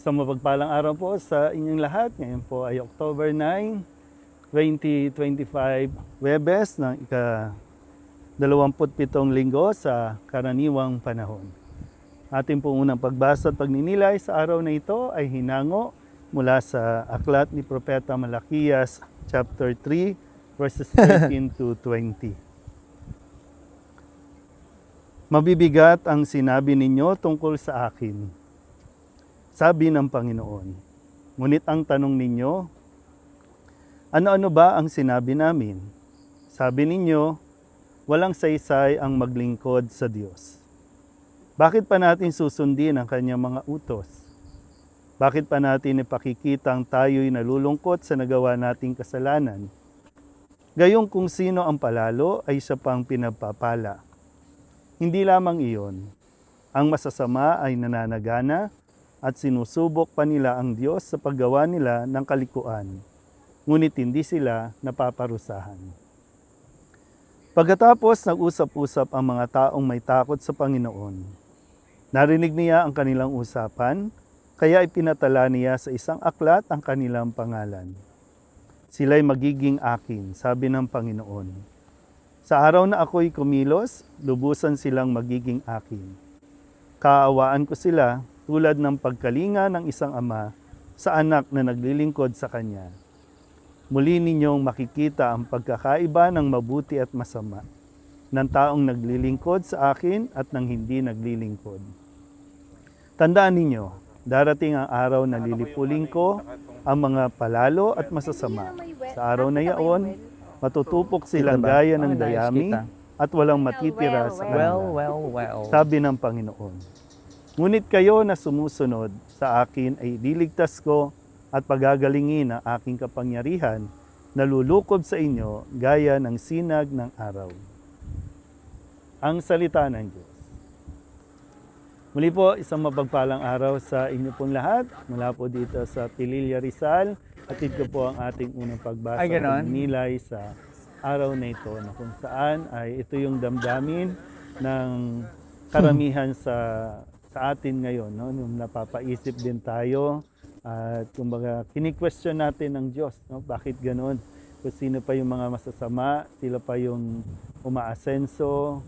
Isang mapagpalang araw po sa inyong lahat. Ngayon po ay October 9, 2025, Webes ng ika 27 linggo sa karaniwang panahon. Ating pong unang pagbasa at pagninilay sa araw na ito ay hinango mula sa aklat ni Propeta Malakias chapter 3 verses 13 to 20. Mabibigat ang sinabi ninyo tungkol sa akin, sabi ng Panginoon. Ngunit ang tanong ninyo, ano-ano ba ang sinabi namin? Sabi ninyo, walang saysay ang maglingkod sa Diyos. Bakit pa natin susundin ang kanyang mga utos? Bakit pa natin ipakikitang tayo'y nalulungkot sa nagawa nating kasalanan? Gayong kung sino ang palalo ay siya pang pinagpapala. Hindi lamang iyon. Ang masasama ay nananagana at sinusubok pa nila ang Diyos sa paggawa nila ng kalikuan. Ngunit hindi sila napaparusahan. Pagkatapos nag-usap-usap ang mga taong may takot sa Panginoon, narinig niya ang kanilang usapan, kaya ipinatala niya sa isang aklat ang kanilang pangalan. Sila'y magiging akin, sabi ng Panginoon. Sa araw na ako'y kumilos, lubusan silang magiging akin. Kaawaan ko sila tulad ng pagkalinga ng isang ama sa anak na naglilingkod sa kanya. Muli ninyong makikita ang pagkakaiba ng mabuti at masama, ng taong naglilingkod sa akin at ng hindi naglilingkod. Tandaan ninyo, darating ang araw na lilipuling ko ang mga palalo at masasama. Sa araw na yaon, matutupok silang gaya ng dayami at walang matitira sa kanila. Sabi ng Panginoon. Ngunit kayo na sumusunod sa akin ay liligtas ko at pagagalingin ang aking kapangyarihan na lulukob sa inyo gaya ng sinag ng araw. Ang salita ng Diyos. Muli po, isang mapagpalang araw sa inyo pong lahat. Mula po dito sa Pililla Rizal. Atid ko po ang ating unang pagbasa Ay, ng nilay sa araw na ito na kung saan ay ito yung damdamin ng karamihan sa sa atin ngayon no yung napapaisip din tayo at kumbaga kini-question natin ng Diyos no bakit ganoon kung sino pa yung mga masasama sila pa yung umaasenso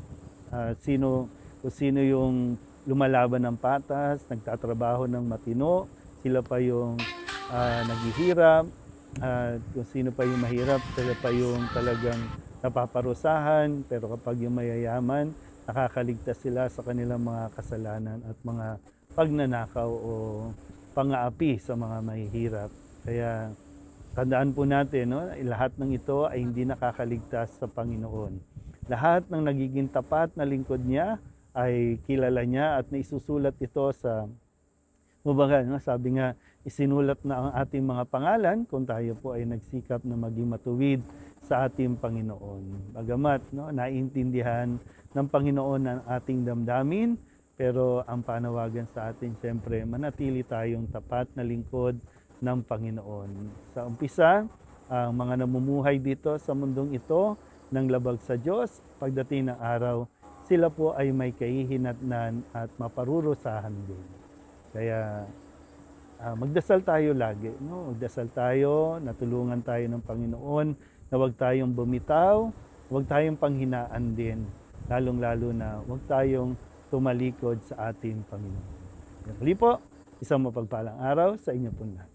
at sino kung sino yung lumalaban ng patas nagtatrabaho ng matino sila pa yung ah, naghihirap at kung sino pa yung mahirap, sila pa yung talagang napaparusahan. Pero kapag yung mayayaman, nakakaligtas sila sa kanilang mga kasalanan at mga pagnanakaw o pangaapi sa mga mahihirap. Kaya tandaan po natin, no, lahat ng ito ay hindi nakakaligtas sa Panginoon. Lahat ng nagiging tapat na lingkod niya ay kilala niya at naisusulat ito sa Kumbaga, no, sabi nga, isinulat na ang ating mga pangalan kung tayo po ay nagsikap na maging matuwid sa ating Panginoon. Bagamat, no, naiintindihan ng Panginoon ang ating damdamin, pero ang panawagan sa atin, siyempre, manatili tayong tapat na lingkod ng Panginoon. Sa umpisa, ang mga namumuhay dito sa mundong ito ng labag sa Diyos, pagdating ng araw, sila po ay may kahihinatnan at maparurusahan din. Kaya ah, magdasal tayo lagi, no? Magdasal tayo, natulungan tayo ng Panginoon na huwag tayong bumitaw, huwag tayong panghinaan din, lalong-lalo na huwag tayong tumalikod sa ating Panginoon. Muli po, isang mapagpalang araw sa inyo po lahat.